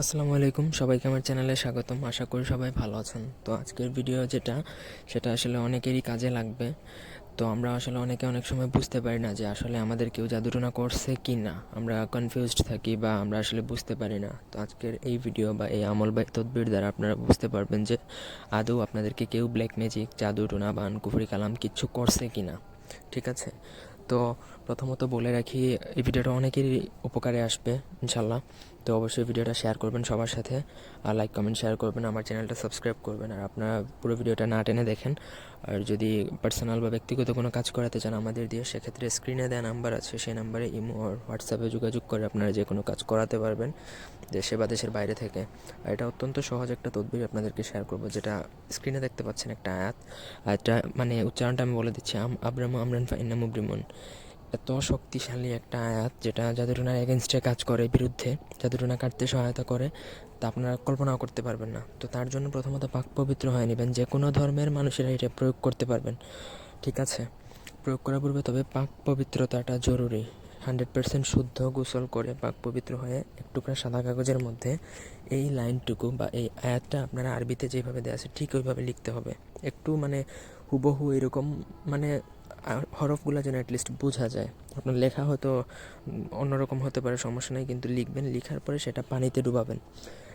আসসালামু আলাইকুম, সবাইকে আমার চ্যানেলে স্বাগতম। আশা করি সবাই ভালো আছেন। তো আজকের ভিডিও যেটা, সেটা আসলে অনেকেরই কাজে লাগবে। তো আমরা আসলে অনেকে অনেক সময় বুঝতে পারি না যে আসলে আমাদের কেউ জাদুটোনা করছে কি না আমরা কনফিউজড থাকি বা আমরা আসলে বুঝতে পারি না। তো আজকের এই ভিডিও বা এই আমল বা তদবির দ্বারা আপনারা বুঝতে পারবেন যে আদৌ আপনাদেরকে কেউ ব্ল্যাক ম্যাজিক জাদুটোনা বা কুফরি কালাম কিচ্ছু করছে কি না ঠিক আছে? তো প্রথমত বলে রাখি, এই ভিডিওটা অনেকেরই উপকারে আসবে ইনশাল্লাহ তো অবশ্যই ভিডিওটা শেয়ার করবেন সবার সাথে, আর লাইক, কমেন্ট, শেয়ার করবেন, আমার চ্যানেলটা সাবস্ক্রাইব করবেন, আর আপনারা পুরো ভিডিওটা না টেনে দেখেন। আর যদি পার্সোনাল বা ব্যক্তিগত কোনো কাজ করাতে চান আমাদের দিয়ে, সেক্ষেত্রে স্ক্রিনে দেওয়া নাম্বার আছে, সেই নাম্বারে ইমো আর হোয়াটসঅ্যাপে যোগাযোগ করে আপনারা যে কোনো কাজ করাতে পারবেন, দেশে বা দেশের বাইরে থেকে। আর এটা অত্যন্ত সহজ একটা তদবির আপনাদেরকে শেয়ার করব, যেটা স্ক্রিনে দেখতে পাচ্ছেন একটা আয়াত। আর এটা মানে উচ্চারণটা আমি বলে দিচ্ছি, আম, আব্রামু আমরান ফাইন্না মুবরিমন এত শক্তিশালী একটা আয়াত যেটা জাদুটনার এগেনস্টে কাজ করে বিরুদ্ধে। জাদুটনা কাটতে সহায়তা করে, তা আপনারা কল্পনাও করতে পারবেন না। তো তার জন্য প্রথমত পাক পবিত্র হয়ে নেবেন, যে কোনো ধর্মের মানুষেরা এটা প্রয়োগ করতে পারবেন। ঠিক আছে? প্রয়োগ করার পূর্বে তবে পাক পবিত্রতাটা জরুরি। হান্ড্রেড পার্সেন্ট শুদ্ধ গোসল করে পাক পবিত্র হয়ে এক টুকরা সাদা কাগজের মধ্যে এই লাইনটুকু বা এই আয়াতটা আপনারা আরবিতে যেভাবে দেওয়া আছে, ঠিক ওইভাবে লিখতে হবে। একটু মানে হুবহু এরকম মানে হরফগুলো যেন অ্যাটলিস্ট বোঝা যায়। আপনার লেখা হয়তো অন্যরকম হতে পারে, সমস্যা নেই, কিন্তু লিখবেন, লিখার পরে সেটা পানিতে ডুবাবেন।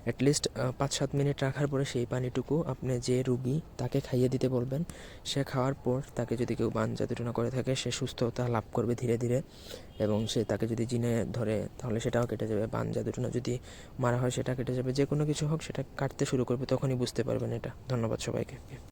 অ্যাটলিস্ট পাঁচ সাত মিনিট রাখার পরে সেই পানিটুকু আপনি যে রুগী তাকে খাইয়ে দিতে বলবেন, সে খাওয়ার পর তাকে যদি কেউ বান জাদুটনা করে থাকে, সে সুস্থতা লাভ করবে ধীরে ধীরে এবং সে তাকে যদি জিনে ধরে, তাহলে সেটাও কেটে যাবে। বান জাদুটনা যদি মারা হয়, সেটা কেটে যাবে। যে কোনো কিছু হোক, সেটা কাটতে শুরু করবে, তখনই বুঝতে পারবেন এটা। ধন্যবাদ সবাইকে।